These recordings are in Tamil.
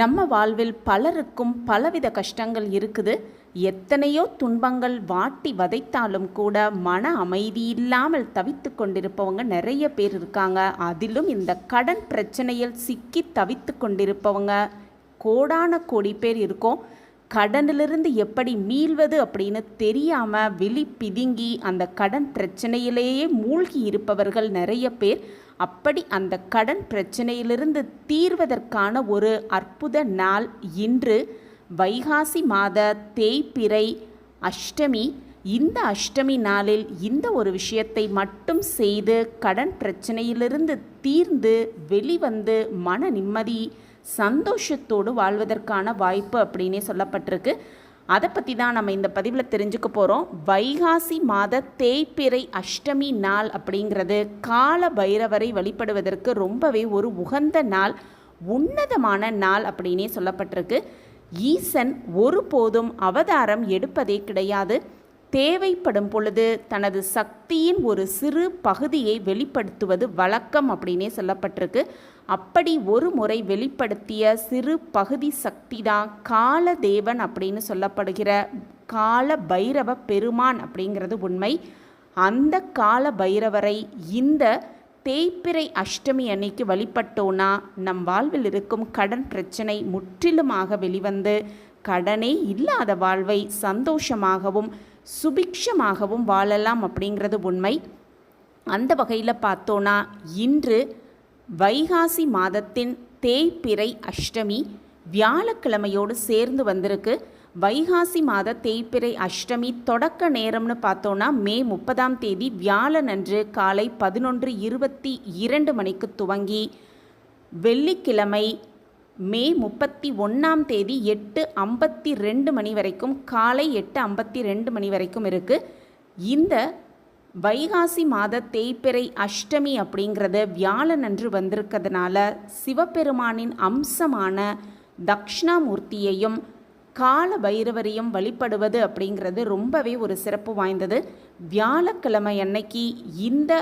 நம்ம வாழ்வில் பலருக்கும் பலவித கஷ்டங்கள் இருக்குது. எத்தனையோ துன்பங்கள் வாட்டி வதைத்தாலும் கூட மன அமைதி இல்லாமல் தவித்து கொண்டிருப்பவங்க நிறைய பேர் இருக்காங்க. அதிலும் இந்த கடன் பிரச்சனையில் சிக்கி தவித்து கொண்டிருப்பவங்க கோடான கோடி பேர் இருக்கோம். கடனிலிருந்து எப்படி மீள்வது அப்படின்னு தெரியாமல் விழி பிதுங்கி அந்த கடன் பிரச்சனையிலேயே மூழ்கி இருப்பவர்கள் நிறைய பேர். அப்படி அந்த கடன் பிரச்சனையிலிருந்து தீர்வதற்கான ஒரு அற்புத நாள் இன்று. வைகாசி மாத தேய்பிறை அஷ்டமி. இந்த அஷ்டமி நாளில் இந்த ஒரு விஷயத்தை மட்டும் செய்து கடன் பிரச்சனையிலிருந்து தீர்ந்து வெளிவந்து மன நிம்மதி சந்தோஷத்தோடு வாழ்வதற்கான வாய்ப்பு அப்படின்னே சொல்லப்பட்டிருக்கு. அதை பற்றி தான் நம்ம இந்த பதிவில் தெரிஞ்சுக்க போகிறோம் வைகாசி மாத தேய்பிறை அஷ்டமி நாள் அப்படிங்கிறது கால பைரவரை வழிபடுவதற்கு ரொம்பவே ஒரு உகந்த நாள் உன்னதமான நாள் அப்படின்னே சொல்லப்பட்டிருக்கு. ஈசன் ஒருபோதும் அவதாரம் எடுப்பதே கிடையாது. தேவைப்படும் பொழுது தனது சக்தியின் ஒரு சிறு பகுதியை வெளிப்படுத்துவது வழக்கம் அப்படின்னே சொல்லப்பட்டிருக்கு. அப்படி ஒரு முறை வெளிப்படுத்திய சிறு பகுதி சக்தி தான் கால தேவன் அப்படின்னு சொல்லப்படுகிற கால பைரவ பெருமான் அப்படிங்கிறது உண்மை. அந்த கால பைரவரை இந்த தேய்பிறை அஷ்டமி அன்னைக்கு வழிபட்டோன்னா நம் வாழ்வில் இருக்கும் கடன் பிரச்சனை முற்றிலுமாக வெளிவந்து கடனே இல்லாத வாழ்வை சந்தோஷமாகவும் சுபிக்ஷமாகவும் வாழலாம் அப்படிங்கிறது உண்மை. அந்த வகையில் பார்த்தோன்னா இன்று வைகாசி மாதத்தின் தேய்பிறை அஷ்டமி வியாழக்கிழமையோடு சேர்ந்து வந்திருக்கு. வைகாசி மாத தேய்பிறை அஷ்டமி தொடக்க நேரம்னு பார்த்தோன்னா மே முப்பதாம் தேதி வியாழனன்று காலை பதினொன்று இருபத்தி இரண்டு மணிக்கு துவங்கி வெள்ளிக்கிழமை மே முப்பத்தி ஒன்றாம் தேதி எட்டு ஐம்பத்தி ரெண்டு மணி வரைக்கும் காலை எட்டு ஐம்பத்தி ரெண்டு மணி வரைக்கும் இருக்குது இந்த வைகாசி மாத தேய்பிறை அஷ்டமி அப்படிங்கிறது வியாழனன்று வந்திருக்கிறதுனால சிவபெருமானின் அம்சமான தக்ஷணாமூர்த்தியையும் கால பைரவரையும் வழிபடுவது அப்படிங்கிறது ரொம்பவே ஒரு சிறப்பு வாய்ந்தது. வியாழக்கிழமை அன்னைக்கு இந்த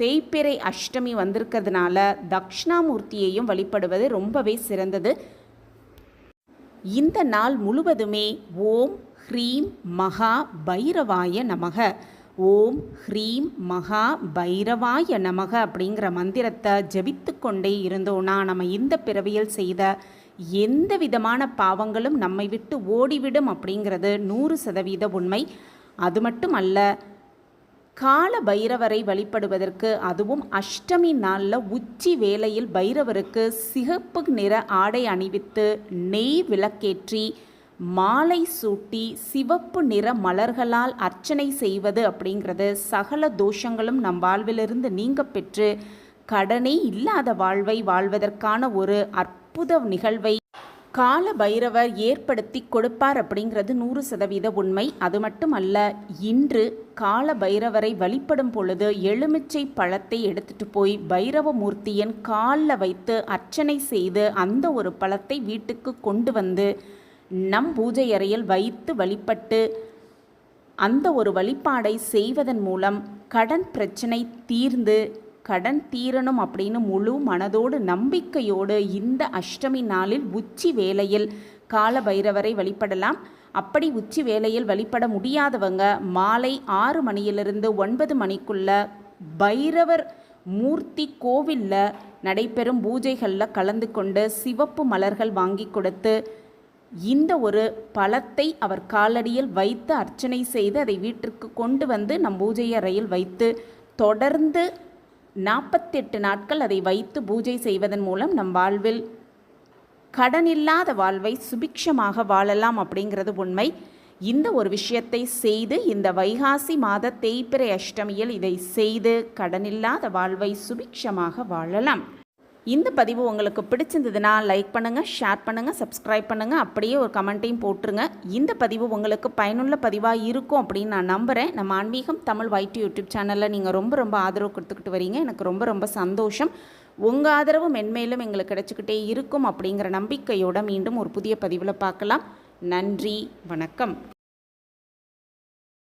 தேய்பிறை அஷ்டமி வந்திருக்கிறதுனால தக்ஷணாமூர்த்தியையும் வழிபடுவது ரொம்பவே சிறந்தது. இந்த நாள் முழுவதுமே ஓம் ஹ்ரீம் மகா பைரவாய நமக. ஓம் ஹ்ரீம் மகா பைரவாய நமக அப்படிங்கிற மந்திரத்தை ஜபித்து கொண்டே இருந்தோன்னா நம்ம இந்த பிறவியில் செய்த எந்த விதமான பாவங்களும் நம்மை விட்டு ஓடிவிடும் அப்படிங்கிறது நூறு சதவீத உண்மை. அது மட்டும் அல்ல கால பைரவரை வழிபடுவதற்கு அதுவும் அஷ்டமி நாளில் உச்சி வேளையில் பைரவருக்கு சிகப்பு நிற ஆடை அணிவித்து நெய் விளக்கேற்றி மாலை சூட்டி சிவப்பு நிற மலர்களால் அர்ச்சனை செய்வது அப்படிங்கிறது சகல தோஷங்களும் நம் வாழ்விலிருந்து நீங்க பெற்று கடனே இல்லாத வாழ்வை வாழ்வதற்கான ஒரு அற்புத நிகழ்வை கால பைரவர் ஏற்படுத்தி கொடுப்பார் அப்படிங்கிறது நூறு சதவீத உண்மை. அது மட்டுமல்ல இன்று கால பைரவரை வழிபடும் பொழுது எலுமிச்சை பழத்தை எடுத்துட்டு போய் பைரவ மூர்த்தியின் காலில் வைத்து அர்ச்சனை செய்து அந்த ஒரு பழத்தை வீட்டுக்கு கொண்டு வந்து நம் பூஜை அறையில் வைத்து வழிபட்டு அந்த ஒரு வழிபாடை செய்வதன் மூலம் கடன் பிரச்சனை தீர்ந்து கடன் தீரணும் அப்படின்னு முழு மனதோடு நம்பிக்கையோடு இந்த அஷ்டமி நாளில் உச்சி வேலையில் கால பைரவரை வழிபடலாம். அப்படி உச்சி வேலையில் வழிபட முடியாதவங்க மாலை ஆறு மணியிலிருந்து ஒன்பது மணிக்குள்ள பைரவர் மூர்த்தி கோவிலில் நடைபெறும் பூஜைகளில் கலந்து கொண்டு சிவப்பு மலர்கள் வாங்கி கொடுத்து இந்த ஒரு பழத்தை அவர் காலடியில் வைத்து அர்ச்சனை செய்து அதை வீட்டிற்கு கொண்டு வந்து நம் பூஜை அறையில் வைத்து தொடர்ந்து நாற்பத்தெட்டு நாட்கள் அதை வைத்து பூஜை செய்வதன் மூலம் நம் வாழ்வில் கடனில்லாத வாழ்வை சுபிக்ஷமாக வாழலாம் அப்படிங்கிறது உண்மை. இந்த ஒரு விஷயத்தை செய்து இந்த வைகாசி மாத தேய்பிறை அஷ்டமியில் இதை செய்து கடனில்லாத வாழ்வை சுபிக்ஷமாக வாழலாம். இந்த பதிவு உங்களுக்கு பிடிச்சிருந்ததுன்னா லைக் பண்ணுங்கள் ஷேர் பண்ணுங்கள் சப்ஸ்கிரைப் பண்ணுங்கள் அப்படியே ஒரு கமெண்ட்டையும் போட்டுருங்க. இந்த பதிவு உங்களுக்கு பயனுள்ள பதிவாக இருக்கும் அப்படின்னு நான் நம்புகிறேன் நம்ம ஆன்மீகம் தமிழ் வைட்டு யூடியூப் சேனலில் நீங்கள் ரொம்ப ரொம்ப ஆதரவு கொடுத்துக்கிட்டு வரீங்க. எனக்கு ரொம்ப ரொம்ப சந்தோஷம். உங்கள் ஆதரவு மென்மேலும் எங்களுக்கு கிடச்சிக்கிட்டே இருக்கும் அப்படிங்கிற நம்பிக்கையோடு மீண்டும் ஒரு புதிய பதிவில் பார்க்கலாம். நன்றி வணக்கம்.